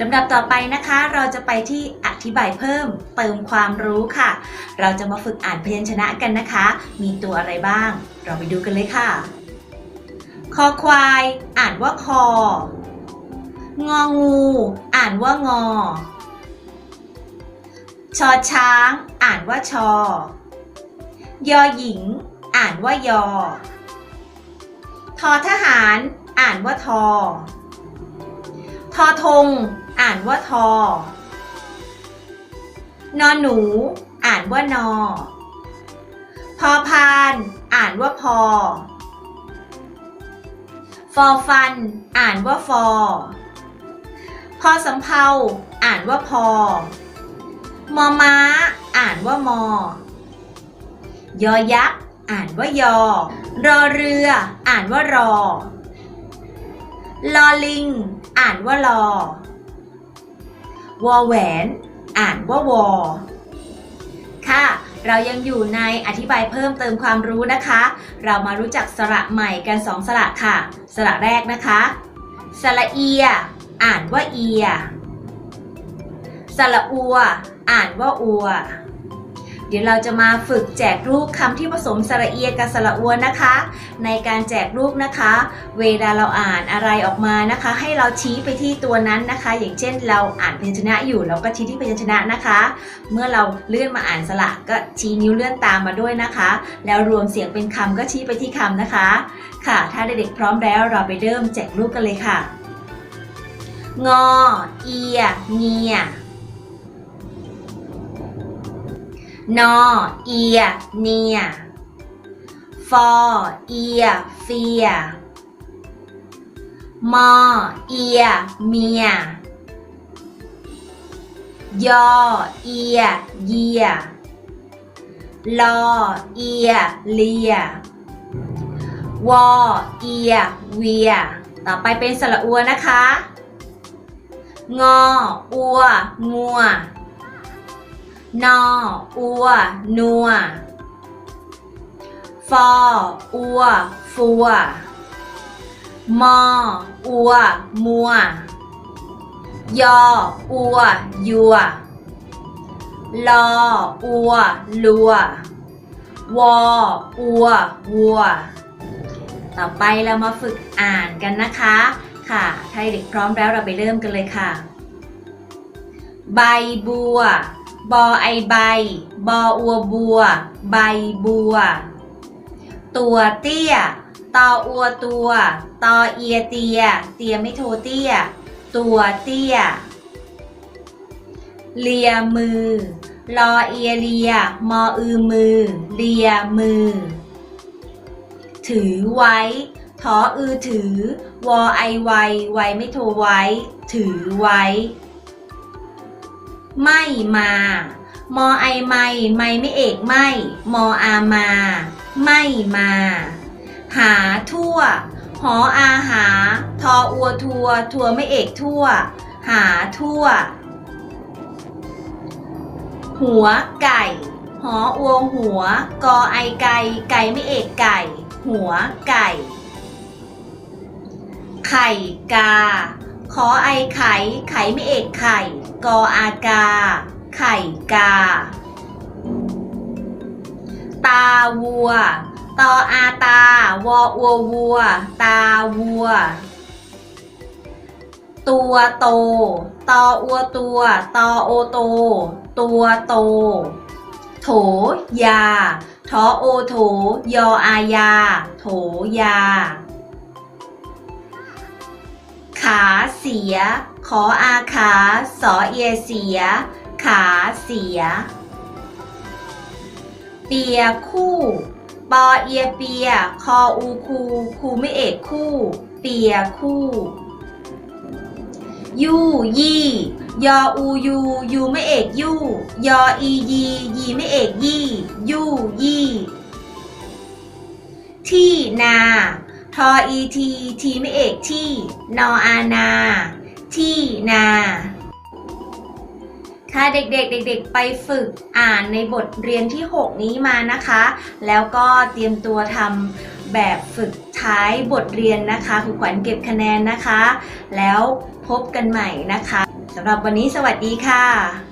ลำดับต่อไปนะคะ เราจะไปที่อธิบายเพิ่มเติมความรู้ค่ะ เราจะมาฝึกอ่านพยัญชนะกันนะคะ มีตัวอะไรบ้าง เราไปดูกันเลยค่ะ คอควาย อ่านว่าคอ งองู อ่านว่างอ ชอช้าง อ่านว่าชอ ยอหญิง อ่านว่ายอ ทอทหาร อ่านว่าทอ ทอทง อ่านว่าทอ นอนหนู อ่านว่านอ พอพาน อ่านว่าพอ ฟอฟัน อ่านว่าฟอ พอสำเภาอ่านว่าพอ มอม้า อ่านว่ามอ ยอยักษ์ อ่านว่ายอ รอเรือ อ่านว่ารอ ลอลิง อ่านว่าลอ วอแหวน อ่านว่าวอ ค่ะ เรายังอยู่ในอธิบายเพิ่มเติมความรู้นะคะ เรามารู้จักสระใหม่กันสองสระค่ะ สระแรกนะคะ สระเอีย อ่านว่าเอีย สระอัว อ่านว่าอัว เดี๋ยวเราจะมาฝึกแจกรูปคำที่ผสมสระเอียกับสระอัวนะคะ ในการแจกรูปนะคะ เวลาเราอ่านอะไรออกมานะคะ ให้เราชี้ไปที่ตัวนั้นนะคะ อย่างเช่นเราอ่านพยัญชนะอยู่เราก็ชี้ที่พยัญชนะนะคะ เมื่อเราเลื่อนมาอ่านสระก็ชี้นิ้วเลื่อนตามมาด้วยนะคะ แล้วรวมเสียงเป็นคำก็ชี้ไปที่คำนะคะ ค่ะ ถ้าเด็กๆพร้อมแล้วเราไปเริ่มแจกรูปกันเลยค่ะงอเอียเงีย นอเอียเนียฟอเอียเฟียมอเอียเมียยอเอียเยียลอเอียเลียวอเอียเวีย ต่อไปเป็นสระอัวนะคะ งออัวงัว นอ อัว นัว ฟอ อัว ฟัว มอ อัว มัว ยอ อัว ยัว ลอ อัว ลัว วอ อัว วัว ต่อไปเรามาฝึกอ่านกันนะคะ ค่ะถ้าเด็กพร้อมแล้วเราไปเริ่มกันเลยค่ะ ใบบัว บอไอใบ บออัวบัว ใบบัว ตัวเตี้ย ตออัวตัว ตอเอียเตีย เตียไม่โทเตี้ย ตัวเตี้ย เลียมือ ลอเอียเลีย มออือมือ เลียมือ ถือไว้ทออือถือ วอไอไว ไวไม่โทไว้ ถือไว้ ไม่มา มอไอไม่ไม่ไม่เอกไม่ มออามา ไม่มา หาทั่ว หออาหา ทออัวทัว ทัวไม่เอกทั่ว หาทั่ว หัวไก่ หออัวหัว กอไอไก่ ไก่ไม่เอกไก่ หัวไก่ ไข่กา ขอไอไข่ ไข่ไม่เอกไข่ กออากา ไข่กา ตาวัว ตออาตา วออัววัว ตาวัว ตัวโต ตออัวตัว ตอโอโต ตัวโต โถยาทอโอโถ ยออายา โถยา ขาเสีย ขออาขาสอเอียเสีย ขาเสีย เปียคู่ ปอเอียเปีย คออูคูคูไม่เอกคู่ เปียคู่ยูยี่ ยออูยูยูไม่เอกยูยออียียีไม่เอกยี่ ยูยี่ ที่นา ทออีทีทีไม่เอกที่ นออานา ที่นา ค่ะเด็กๆ เด็กๆ ไปฝึกอ่านในบทเรียนที่ 6 นี้มานะคะ แล้วก็เตรียมตัวทำแบบฝึกท้ายบทเรียนนะคะครูขวัญเก็บคะแนนนะคะ แล้วพบกันใหม่นะคะสำหรับวันนี้สวัสดีค่ะ